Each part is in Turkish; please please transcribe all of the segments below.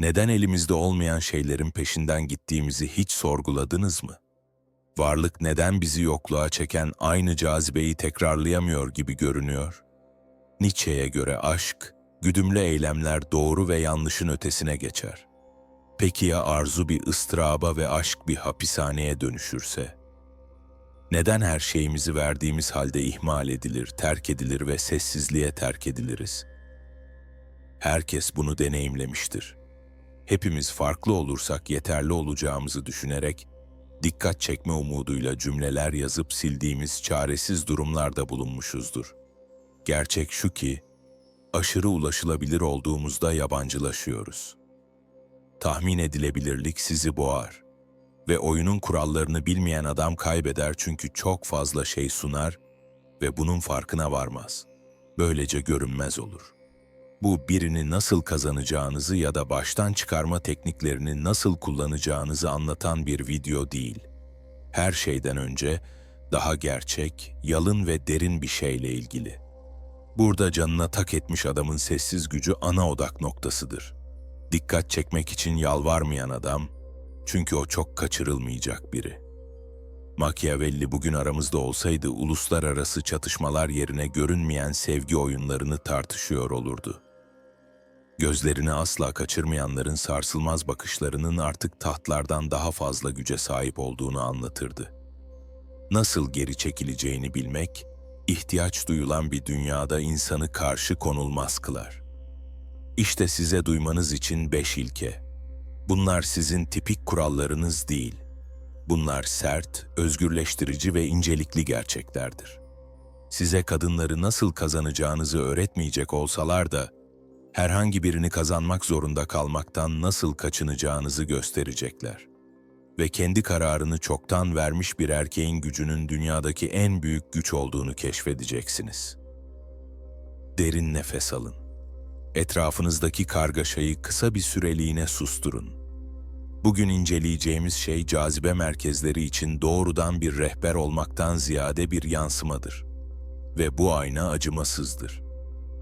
Neden elimizde olmayan şeylerin peşinden gittiğimizi hiç sorguladınız mı? Varlık neden bizi yokluğa çeken aynı cazibeyi tekrarlayamıyor gibi görünüyor? Nietzsche'ye göre aşk, güdümlü eylemler doğru ve yanlışın ötesine geçer. Peki ya arzu bir ıstıraba ve aşk bir hapishaneye dönüşürse? Neden her şeyimizi verdiğimiz halde ihmal edilir, terk edilir ve sessizliğe terk ediliriz? Herkes bunu deneyimlemiştir. Hepimiz farklı olursak yeterli olacağımızı düşünerek dikkat çekme umuduyla cümleler yazıp sildiğimiz çaresiz durumlarda bulunmuşuzdur. Gerçek şu ki, aşırı ulaşılabilir olduğumuzda yabancılaşıyoruz. Tahmin edilebilirlik sizi boğar ve oyunun kurallarını bilmeyen adam kaybeder çünkü çok fazla şey sunar ve bunun farkına varmaz. Böylece görünmez olur. Bu birini nasıl kazanacağınızı ya da baştan çıkarma tekniklerini nasıl kullanacağınızı anlatan bir video değil. Her şeyden önce daha gerçek, yalın ve derin bir şeyle ilgili. Burada canına tak etmiş adamın sessiz gücü ana odak noktasıdır. Dikkat çekmek için yalvarmayan adam, çünkü o çok kaçırılmayacak biri. Machiavelli bugün aramızda olsaydı uluslararası çatışmalar yerine görünmeyen sevgi oyunlarını tartışıyor olurdu. Gözlerini asla kaçırmayanların sarsılmaz bakışlarının artık tahtlardan daha fazla güce sahip olduğunu anlatırdı. Nasıl geri çekileceğini bilmek, ihtiyaç duyulan bir dünyada insanı karşı konulmaz kılar. İşte size duymanız için beş ilke. Bunlar sizin tipik kurallarınız değil. Bunlar sert, özgürleştirici ve incelikli gerçeklerdir. Size kadınları nasıl kazanacağınızı öğretmeyecek olsalar da, herhangi birini kazanmak zorunda kalmaktan nasıl kaçınacağınızı gösterecekler. Ve kendi kararını çoktan vermiş bir erkeğin gücünün dünyadaki en büyük güç olduğunu keşfedeceksiniz. Derin nefes alın. Etrafınızdaki kargaşayı kısa bir süreliğine susturun. Bugün inceleyeceğimiz şey cazibe merkezleri için doğrudan bir rehber olmaktan ziyade bir yansımadır. Ve bu ayna acımasızdır.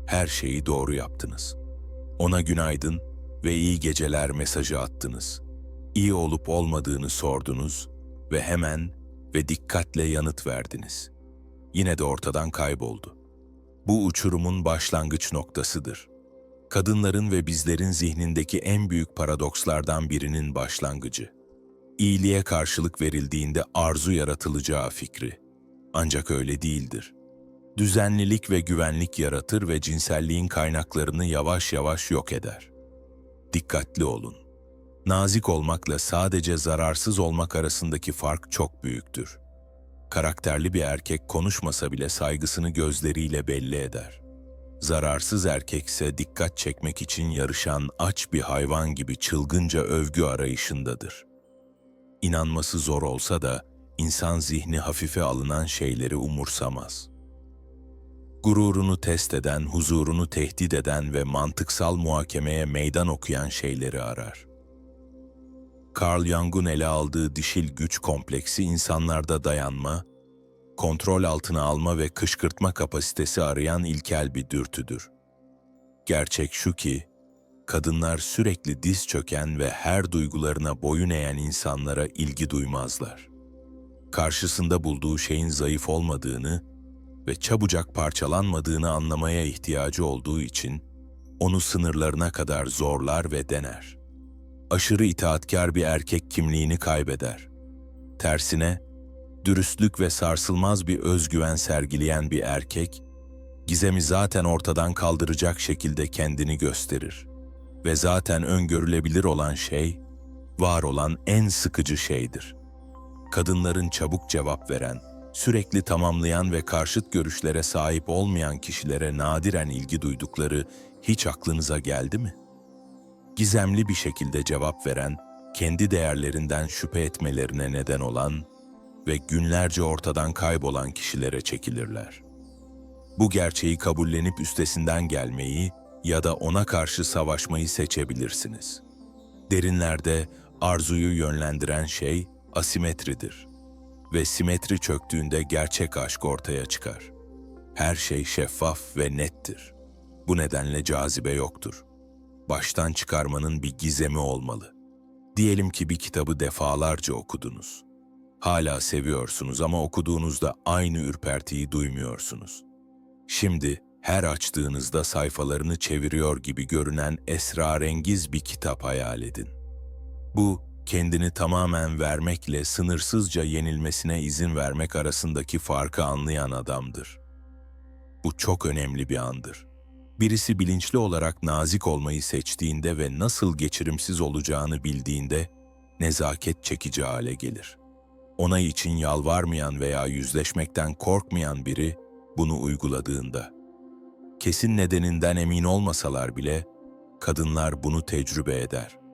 Her şeyi doğru yaptınız. Ona günaydın ve iyi geceler mesajı attınız. İyi olup olmadığını sordunuz ve hemen ve dikkatle yanıt verdiniz. Yine de ortadan kayboldu. Bu uçurumun başlangıç noktasıdır. Kadınların ve bizlerin zihnindeki en büyük paradokslardan birinin başlangıcı. İyiliğe karşılık verildiğinde arzu yaratılacağı fikri. Ancak öyle değildir düzenlilik ve güvenlik yaratır ve cinselliğin kaynaklarını yavaş yavaş yok eder. Dikkatli olun. Nazik olmakla sadece zararsız olmak arasındaki fark çok büyüktür. Karakterli bir erkek konuşmasa bile saygısını gözleriyle belli eder. Zararsız erkekse dikkat çekmek için yarışan aç bir hayvan gibi çılgınca övgü arayışındadır. İnanması zor olsa da insan zihni hafife alınan şeyleri umursamaz.'' Gururunu test eden, huzurunu tehdit eden ve mantıksal muhakemeye meydan okuyan şeyleri arar. Carl Jung'un ele aldığı dişil güç kompleksi insanlarda dayanma, kontrol altına alma ve kışkırtma kapasitesi arayan ilkel bir dürtüdür. Gerçek şu ki, kadınlar sürekli diz çöken ve her duygularına boyun eğen insanlara ilgi duymazlar. Karşısında bulduğu şeyin zayıf olmadığını, ve çabucak parçalanmadığını anlamaya ihtiyacı olduğu için onu sınırlarına kadar zorlar ve dener. Aşırı itaatkar bir erkek kimliğini kaybeder. Tersine, dürüstlük ve sarsılmaz bir özgüven sergileyen bir erkek, gizemi zaten ortadan kaldıracak şekilde kendini gösterir. Ve zaten öngörülebilir olan şey, var olan en sıkıcı şeydir. Kadınların çabuk cevap veren, sürekli tamamlayan ve karşıt görüşlere sahip olmayan kişilere nadiren ilgi duydukları hiç aklınıza geldi mi? Gizemli bir şekilde cevap veren, kendi değerlerinden şüphe etmelerine neden olan ve günlerce ortadan kaybolan kişilere çekilirler. Bu gerçeği kabullenip üstesinden gelmeyi ya da ona karşı savaşmayı seçebilirsiniz. Derinlerde arzuyu yönlendiren şey asimetridir ve simetri çöktüğünde gerçek aşk ortaya çıkar. Her şey şeffaf ve nettir. Bu nedenle cazibe yoktur. baştan çıkarmanın bir gizemi olmalı. Diyelim ki bir kitabı defalarca okudunuz. Hala seviyorsunuz ama okuduğunuzda aynı ürpertiyi duymuyorsunuz. Şimdi her açtığınızda sayfalarını çeviriyor gibi görünen esrarengiz bir kitap hayal edin. Bu, kendini tamamen vermekle sınırsızca yenilmesine izin vermek arasındaki farkı anlayan adamdır. Bu çok önemli bir andır. Birisi bilinçli olarak nazik olmayı seçtiğinde ve nasıl geçirimsiz olacağını bildiğinde nezaket çekici hale gelir. Onay için yalvarmayan veya yüzleşmekten korkmayan biri bunu uyguladığında. Kesin nedeninden emin olmasalar bile kadınlar bunu tecrübe eder.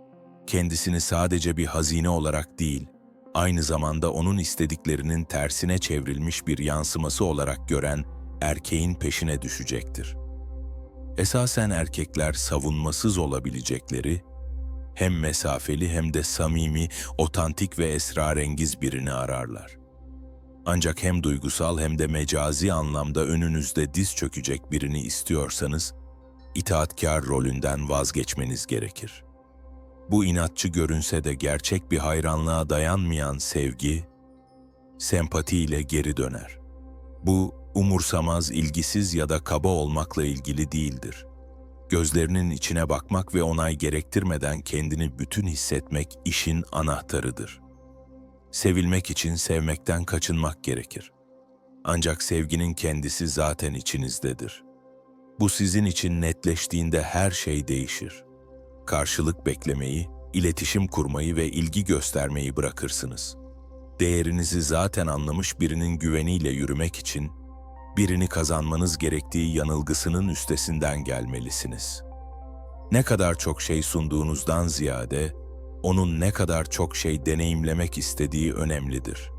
Kendisini sadece bir hazine olarak değil, aynı zamanda onun istediklerinin tersine çevrilmiş bir yansıması olarak gören erkeğin peşine düşecektir. Esasen erkekler savunmasız olabilecekleri, hem mesafeli hem de samimi, otantik ve esrarengiz birini ararlar. Ancak hem duygusal hem de mecazi anlamda önünüzde diz çökecek birini istiyorsanız, itaatkar rolünden vazgeçmeniz gerekir. Bu inatçı görünse de gerçek bir hayranlığa dayanmayan sevgi, sempatiyle geri döner. Bu, umursamaz, ilgisiz ya da kaba olmakla ilgili değildir. Gözlerinin içine bakmak ve onay gerektirmeden kendini bütün hissetmek işin anahtarıdır. Sevilmek için sevmekten kaçınmak gerekir. Ancak sevginin kendisi zaten içinizdedir. Bu sizin için netleştiğinde her şey değişir. Karşılık beklemeyi, iletişim kurmayı ve ilgi göstermeyi bırakırsınız. Değerinizi zaten anlamış birinin güveniyle yürümek için birini kazanmanız gerektiği yanılgısının üstesinden gelmelisiniz. Ne kadar çok şey sunduğunuzdan ziyade, onun ne kadar çok şey deneyimlemek istediği önemlidir.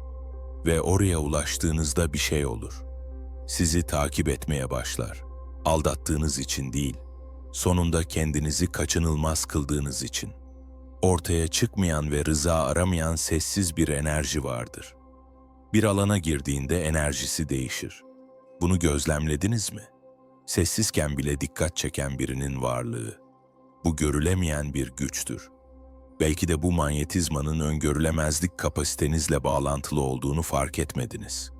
Ve oraya ulaştığınızda bir şey olur. Sizi takip etmeye başlar. Aldattığınız için değil, sonunda kendinizi kaçınılmaz kıldığınız için. Ortaya çıkmayan ve rıza aramayan sessiz bir enerji vardır. Bir alana girdiğinde enerjisi değişir. Bunu gözlemlediniz mi? Sessizken bile dikkat çeken birinin varlığı. Bu görülemeyen bir güçtür. Belki de bu manyetizmanın öngörülemezlik kapasitenizle bağlantılı olduğunu fark etmediniz.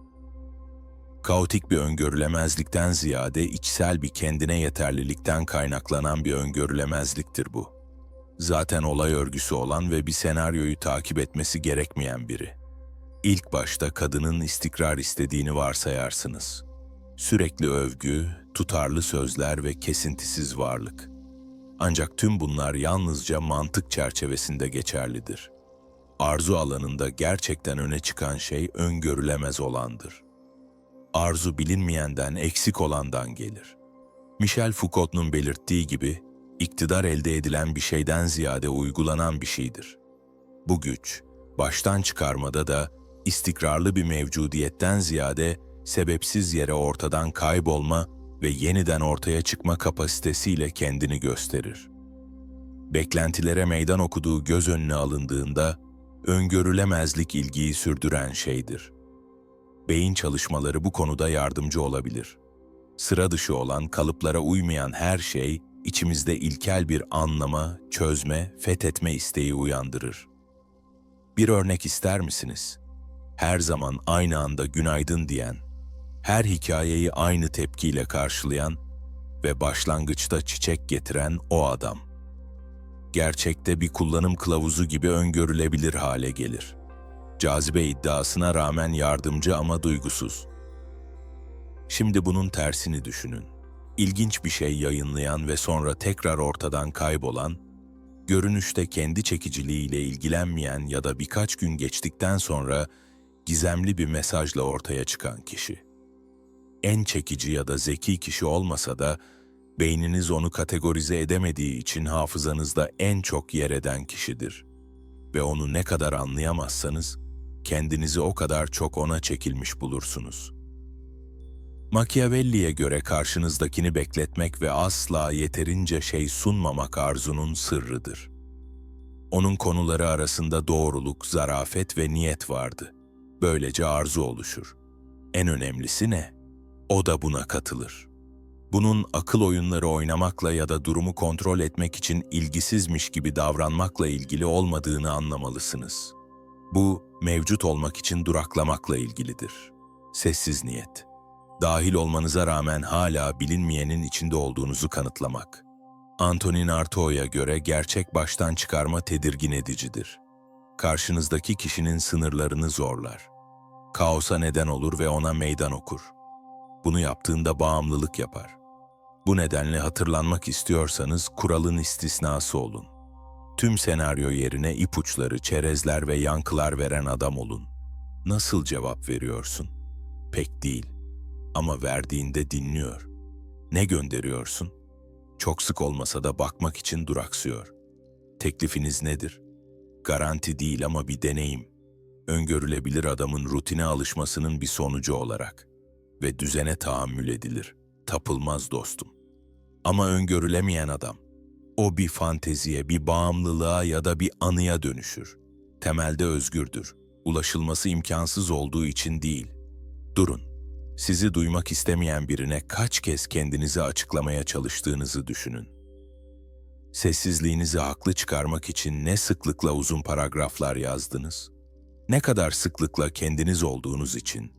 Kaotik bir öngörülemezlikten ziyade içsel bir kendine yeterlilikten kaynaklanan bir öngörülemezliktir bu. Zaten olay örgüsü olan ve bir senaryoyu takip etmesi gerekmeyen biri. İlk başta kadının istikrar istediğini varsayarsınız. Sürekli övgü, tutarlı sözler ve kesintisiz varlık. Ancak tüm bunlar yalnızca mantık çerçevesinde geçerlidir. Arzu alanında gerçekten öne çıkan şey öngörülemez olandır. Arzu bilinmeyenden, eksik olandan gelir. Michel Foucault'un belirttiği gibi, iktidar elde edilen bir şeyden ziyade uygulanan bir şeydir. Bu güç, baştan çıkarmada da istikrarlı bir mevcudiyetten ziyade sebepsiz yere ortadan kaybolma ve yeniden ortaya çıkma kapasitesiyle kendini gösterir. Beklentilere meydan okuduğu göz önüne alındığında öngörülemezlik ilgiyi sürdüren şeydir. Beyin çalışmaları bu konuda yardımcı olabilir. Sıra dışı olan, kalıplara uymayan her şey içimizde ilkel bir anlama, çözme, fethetme isteği uyandırır. Bir örnek ister misiniz? Her zaman aynı anda günaydın diyen, her hikayeyi aynı tepkiyle karşılayan ve başlangıçta çiçek getiren o adam. Gerçekte bir kullanım kılavuzu gibi öngörülebilir hale gelir. Cazibe iddiasına rağmen yardımcı ama duygusuz. Şimdi bunun tersini düşünün. İlginç bir şey yayınlayan ve sonra tekrar ortadan kaybolan, görünüşte kendi çekiciliğiyle ilgilenmeyen ya da birkaç gün geçtikten sonra gizemli bir mesajla ortaya çıkan kişi en çekici ya da zeki kişi olmasa da beyniniz onu kategorize edemediği için hafızanızda en çok yer eden kişidir. Ve onu ne kadar anlayamazsanız kendinizi o kadar çok ona çekilmiş bulursunuz. Machiavelli'ye göre karşınızdakini bekletmek ve asla yeterince şey sunmamak arzunun sırrıdır. Onun konuları arasında doğruluk, zarafet ve niyet vardı. Böylece arzu oluşur. En önemlisi ne? O da buna katılır. Bunun akıl oyunları oynamakla ya da durumu kontrol etmek için ilgisizmiş gibi davranmakla ilgili olmadığını anlamalısınız. Bu, mevcut olmak için duraklamakla ilgilidir. Sessiz niyet. Dahil olmanıza rağmen hala bilinmeyenin içinde olduğunuzu kanıtlamak. Antonin Artaud'a göre gerçek baştan çıkarma tedirgin edicidir. Karşınızdaki kişinin sınırlarını zorlar. Kaosa neden olur ve ona meydan okur. Bunu yaptığında bağımlılık yapar. Bu nedenle hatırlanmak istiyorsanız kuralın istisnası olun. Tüm senaryo yerine ipuçları, çerezler ve yankılar veren adam olun. Nasıl cevap veriyorsun? Pek değil. Ama verdiğinde dinliyor. Ne gönderiyorsun? Çok sık olmasa da bakmak için duraksıyor. Teklifiniz nedir? Garanti değil ama bir deneyim. Öngörülebilir adamın rutine alışmasının bir sonucu olarak. Ve düzene tahammül edilir. Tapılmaz dostum. Ama öngörülemeyen adam. O bir fanteziye, bir bağımlılığa ya da bir anıya dönüşür. Temelde özgürdür. Ulaşılması imkansız olduğu için değil. Durun. Sizi duymak istemeyen birine kaç kez kendinizi açıklamaya çalıştığınızı düşünün. Sessizliğinizi haklı çıkarmak için ne sıklıkla uzun paragraflar yazdınız? Ne kadar sıklıkla kendiniz olduğunuz için,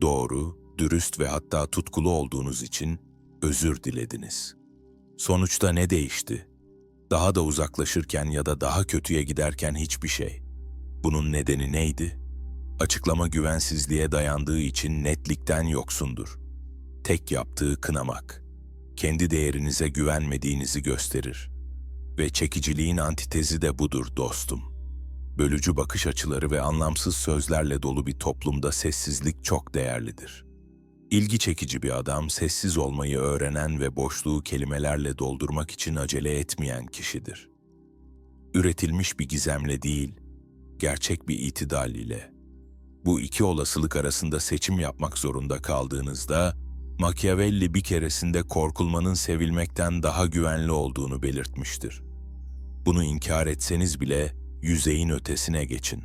doğru, dürüst ve hatta tutkulu olduğunuz için özür dilediniz. Sonuçta ne değişti? Daha da uzaklaşırken ya da daha kötüye giderken hiçbir şey. Bunun nedeni neydi? Açıklama güvensizliğe dayandığı için netlikten yoksundur. Tek yaptığı kınamak. Kendi değerinize güvenmediğinizi gösterir. Ve çekiciliğin antitezi de budur dostum. Bölücü bakış açıları ve anlamsız sözlerle dolu bir toplumda sessizlik çok değerlidir. İlgi çekici bir adam, sessiz olmayı öğrenen ve boşluğu kelimelerle doldurmak için acele etmeyen kişidir. Üretilmiş bir gizemle değil, gerçek bir itidal ile. Bu iki olasılık arasında seçim yapmak zorunda kaldığınızda, Machiavelli bir keresinde korkulmanın sevilmekten daha güvenli olduğunu belirtmiştir. Bunu inkar etseniz bile yüzeyin ötesine geçin.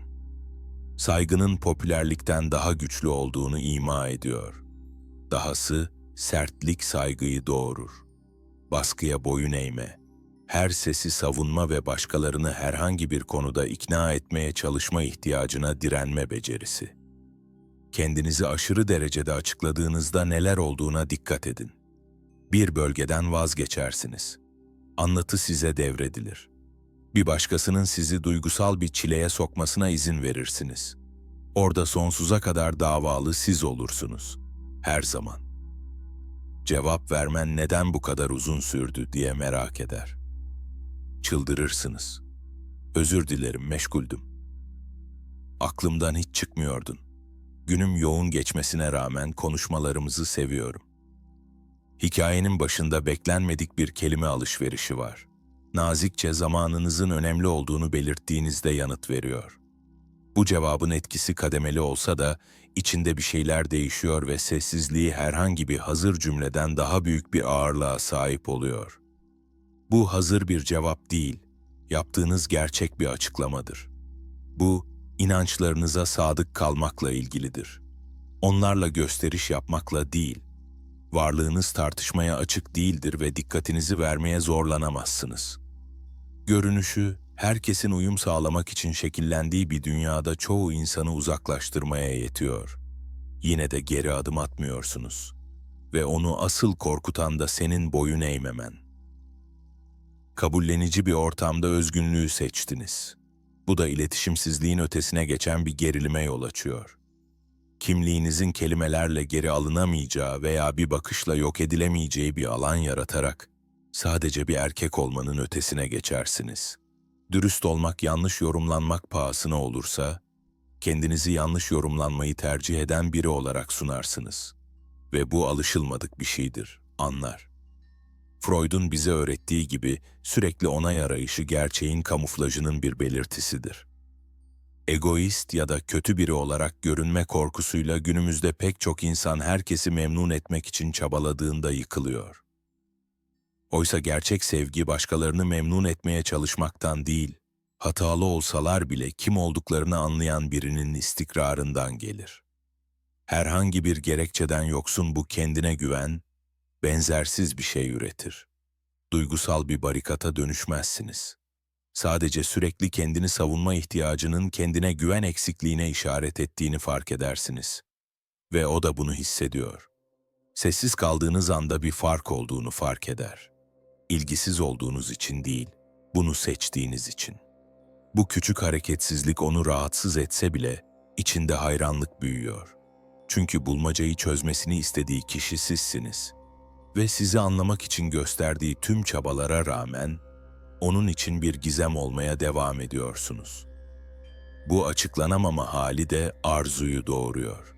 Saygının popülerlikten daha güçlü olduğunu ima ediyor. Dahası sertlik saygıyı doğurur. Baskıya boyun eğme, her sesi savunma ve başkalarını herhangi bir konuda ikna etmeye çalışma ihtiyacına direnme becerisi. Kendinizi aşırı derecede açıkladığınızda neler olduğuna dikkat edin. Bir bölgeden vazgeçersiniz. Anlatı size devredilir. Bir başkasının sizi duygusal bir çileye sokmasına izin verirsiniz. Orada sonsuza kadar davalı siz olursunuz. Her zaman. Cevap vermen neden bu kadar uzun sürdü diye merak eder. Çıldırırsınız. Özür dilerim, meşguldüm. Aklımdan hiç çıkmıyordun. Günüm yoğun geçmesine rağmen konuşmalarımızı seviyorum. Hikayenin başında beklenmedik bir kelime alışverişi var. Nazikçe zamanınızın önemli olduğunu belirttiğinizde yanıt veriyor. Bu cevabın etkisi kademeli olsa da içinde bir şeyler değişiyor ve sessizliği herhangi bir hazır cümleden daha büyük bir ağırlığa sahip oluyor. Bu hazır bir cevap değil, yaptığınız gerçek bir açıklamadır. Bu, inançlarınıza sadık kalmakla ilgilidir. Onlarla gösteriş yapmakla değil, varlığınız tartışmaya açık değildir ve dikkatinizi vermeye zorlanamazsınız. Görünüşü, herkesin uyum sağlamak için şekillendiği bir dünyada çoğu insanı uzaklaştırmaya yetiyor. Yine de geri adım atmıyorsunuz. Ve onu asıl korkutan da senin boyun eğmemen. Kabullenici bir ortamda özgünlüğü seçtiniz. Bu da iletişimsizliğin ötesine geçen bir gerilime yol açıyor. Kimliğinizin kelimelerle geri alınamayacağı veya bir bakışla yok edilemeyeceği bir alan yaratarak sadece bir erkek olmanın ötesine geçersiniz. Dürüst olmak yanlış yorumlanmak pahasına olursa, kendinizi yanlış yorumlanmayı tercih eden biri olarak sunarsınız. Ve bu alışılmadık bir şeydir, anlar. Freud'un bize öğrettiği gibi sürekli onay arayışı gerçeğin kamuflajının bir belirtisidir. Egoist ya da kötü biri olarak görünme korkusuyla günümüzde pek çok insan herkesi memnun etmek için çabaladığında yıkılıyor. Oysa gerçek sevgi başkalarını memnun etmeye çalışmaktan değil, hatalı olsalar bile kim olduklarını anlayan birinin istikrarından gelir. Herhangi bir gerekçeden yoksun bu kendine güven, benzersiz bir şey üretir. Duygusal bir barikata dönüşmezsiniz. Sadece sürekli kendini savunma ihtiyacının kendine güven eksikliğine işaret ettiğini fark edersiniz. Ve o da bunu hissediyor. Sessiz kaldığınız anda bir fark olduğunu fark eder. İlgisiz olduğunuz için değil, bunu seçtiğiniz için. Bu küçük hareketsizlik onu rahatsız etse bile içinde hayranlık büyüyor. Çünkü bulmacayı çözmesini istediği kişi sizsiniz. Ve sizi anlamak için gösterdiği tüm çabalara rağmen onun için bir gizem olmaya devam ediyorsunuz. Bu açıklanamama hali de arzuyu doğuruyor.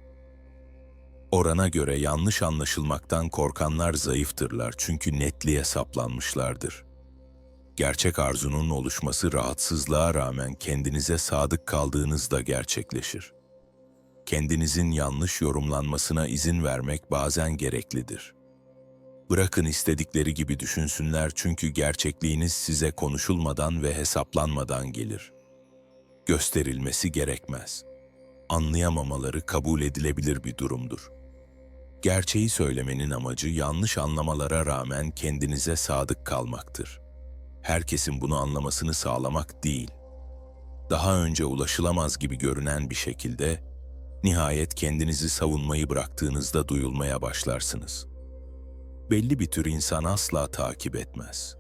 Orana göre yanlış anlaşılmaktan korkanlar zayıftırlar çünkü netliğe saplanmışlardır. Gerçek arzunun oluşması rahatsızlığa rağmen kendinize sadık kaldığınızda gerçekleşir. Kendinizin yanlış yorumlanmasına izin vermek bazen gereklidir. Bırakın istedikleri gibi düşünsünler çünkü gerçekliğiniz size konuşulmadan ve hesaplanmadan gelir. Gösterilmesi gerekmez. Anlayamamaları kabul edilebilir bir durumdur. Gerçeği söylemenin amacı yanlış anlamalara rağmen kendinize sadık kalmaktır. Herkesin bunu anlamasını sağlamak değil. Daha önce ulaşılamaz gibi görünen bir şekilde nihayet kendinizi savunmayı bıraktığınızda duyulmaya başlarsınız. Belli bir tür insan asla takip etmez.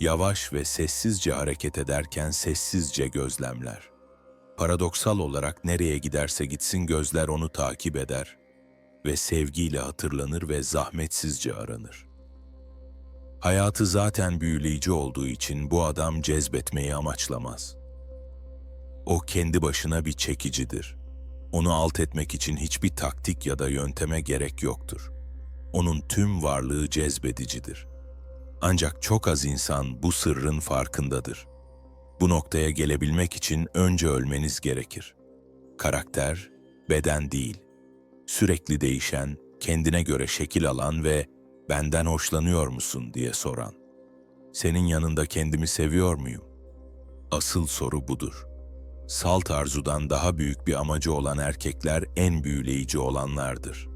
Yavaş ve sessizce hareket ederken sessizce gözlemler. Paradoksal olarak nereye giderse gitsin gözler onu takip eder ve sevgiyle hatırlanır ve zahmetsizce aranır. Hayatı zaten büyüleyici olduğu için bu adam cezbetmeyi amaçlamaz. O kendi başına bir çekicidir. Onu alt etmek için hiçbir taktik ya da yönteme gerek yoktur. Onun tüm varlığı cezbedicidir. Ancak çok az insan bu sırrın farkındadır. Bu noktaya gelebilmek için önce ölmeniz gerekir. Karakter, beden değil, sürekli değişen, kendine göre şekil alan ve benden hoşlanıyor musun diye soran. Senin yanında kendimi seviyor muyum? Asıl soru budur. Salt arzudan daha büyük bir amacı olan erkekler en büyüleyici olanlardır.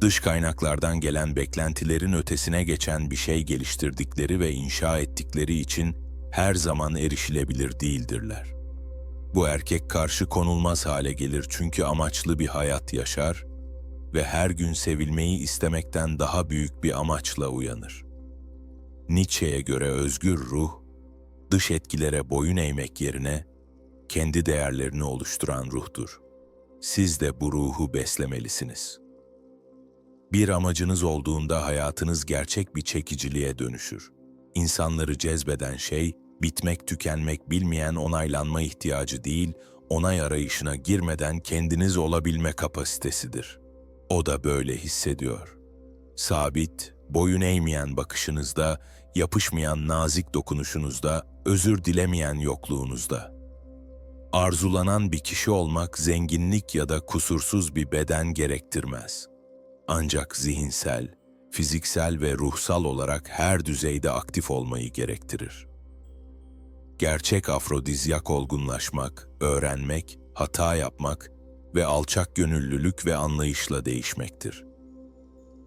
Dış kaynaklardan gelen beklentilerin ötesine geçen bir şey geliştirdikleri ve inşa ettikleri için her zaman erişilebilir değildirler. Bu erkek karşı konulmaz hale gelir çünkü amaçlı bir hayat yaşar ve her gün sevilmeyi istemekten daha büyük bir amaçla uyanır. Nietzsche'ye göre özgür ruh, dış etkilere boyun eğmek yerine kendi değerlerini oluşturan ruhtur. Siz de bu ruhu beslemelisiniz. Bir amacınız olduğunda hayatınız gerçek bir çekiciliğe dönüşür. İnsanları cezbeden şey, bitmek tükenmek bilmeyen onaylanma ihtiyacı değil, onay arayışına girmeden kendiniz olabilme kapasitesidir. O da böyle hissediyor. Sabit, boyun eğmeyen bakışınızda, yapışmayan nazik dokunuşunuzda, özür dilemeyen yokluğunuzda. Arzulanan bir kişi olmak zenginlik ya da kusursuz bir beden gerektirmez. Ancak zihinsel, fiziksel ve ruhsal olarak her düzeyde aktif olmayı gerektirir. Gerçek afrodizyak olgunlaşmak, öğrenmek, hata yapmak ve alçak gönüllülük ve anlayışla değişmektir.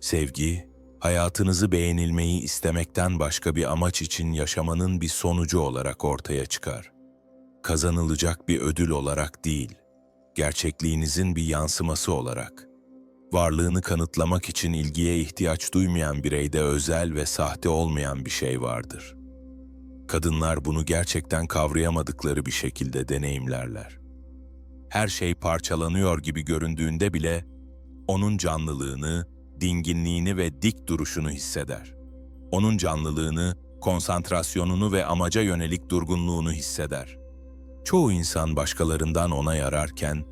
Sevgi, hayatınızı beğenilmeyi istemekten başka bir amaç için yaşamanın bir sonucu olarak ortaya çıkar. Kazanılacak bir ödül olarak değil, gerçekliğinizin bir yansıması olarak. Varlığını kanıtlamak için ilgiye ihtiyaç duymayan bireyde özel ve sahte olmayan bir şey vardır. Kadınlar bunu gerçekten kavrayamadıkları bir şekilde deneyimlerler. Her şey parçalanıyor gibi göründüğünde bile onun canlılığını, dinginliğini ve dik duruşunu hisseder. Onun canlılığını, konsantrasyonunu ve amaca yönelik durgunluğunu hisseder. Çoğu insan başkalarından onay ararken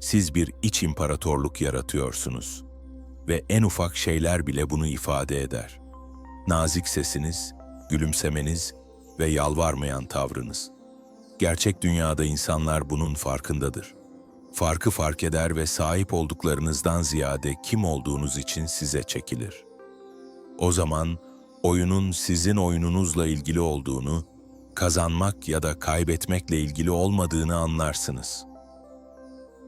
siz bir iç imparatorluk yaratıyorsunuz ve en ufak şeyler bile bunu ifade eder. Nazik sesiniz, gülümsemeniz ve yalvarmayan tavrınız. Gerçek dünyada insanlar bunun farkındadır. Farkı fark eder ve sahip olduklarınızdan ziyade kim olduğunuz için size çekilir. O zaman oyunun sizin oyununuzla ilgili olduğunu, kazanmak ya da kaybetmekle ilgili olmadığını anlarsınız.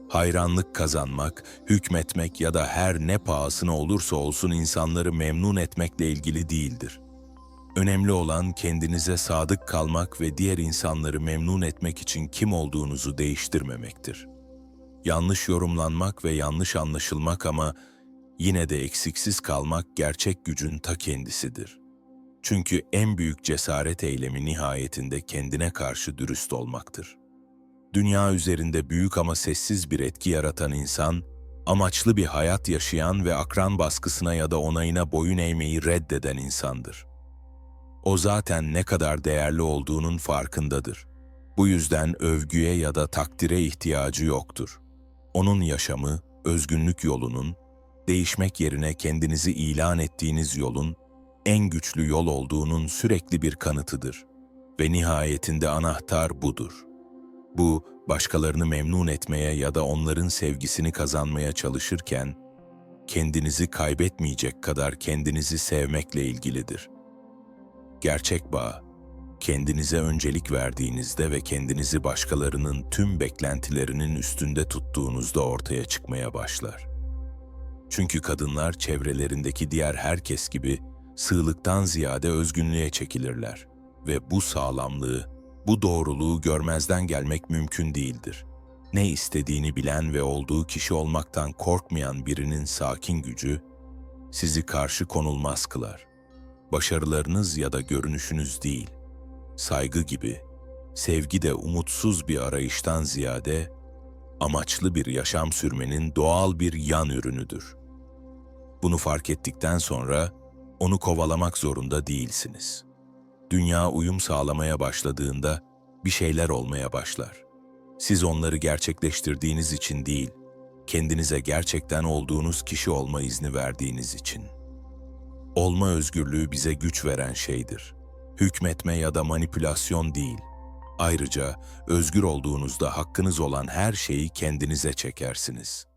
Hayranlık kazanmak, hükmetmek ya da her ne pahasına olursa olsun insanları memnun etmekle ilgili değildir. Önemli olan kendinize sadık kalmak ve diğer insanları memnun etmek için kim olduğunuzu değiştirmemektir. Yanlış yorumlanmak ve yanlış anlaşılmak ama yine de eksiksiz kalmak gerçek gücün ta kendisidir. Çünkü en büyük cesaret eylemi nihayetinde kendine karşı dürüst olmaktır. Dünya üzerinde büyük ama sessiz bir etki yaratan insan, amaçlı bir hayat yaşayan ve akran baskısına ya da onayına boyun eğmeyi reddeden insandır. O zaten ne kadar değerli olduğunun farkındadır. Bu yüzden övgüye ya da takdire ihtiyacı yoktur. Onun yaşamı, özgünlük yolunun, değişmek yerine kendinizi ilan ettiğiniz yolun en güçlü yol olduğunun sürekli bir kanıtıdır. Ve nihayetinde anahtar budur. Bu, başkalarını memnun etmeye ya da onların sevgisini kazanmaya çalışırken, kendinizi kaybetmeyecek kadar kendinizi sevmekle ilgilidir. Gerçek bağ, kendinize öncelik verdiğinizde ve kendinizi başkalarının tüm beklentilerinin üstünde tuttuğunuzda ortaya çıkmaya başlar. Çünkü kadınlar çevrelerindeki diğer herkes gibi sığlıktan ziyade özgünlüğe çekilirler ve bu sağlamlığı, bu doğruluğu görmezden gelmek mümkün değildir. Ne istediğini bilen ve olduğu kişi olmaktan korkmayan birinin sakin gücü sizi karşı konulmaz kılar. Başarılarınız ya da görünüşünüz değil, saygı gibi, sevgi de umutsuz bir arayıştan ziyade amaçlı bir yaşam sürmenin doğal bir yan ürünüdür. Bunu fark ettikten sonra onu kovalamak zorunda değilsiniz. Dünya uyum sağlamaya başladığında bir şeyler olmaya başlar. Siz onları gerçekleştirdiğiniz için değil, kendinize gerçekten olduğunuz kişi olma izni verdiğiniz için. Olma özgürlüğü bize güç veren şeydir. Hükmetme ya da manipülasyon değil. Ayrıca özgür olduğunuzda hakkınız olan her şeyi kendinize çekersiniz.''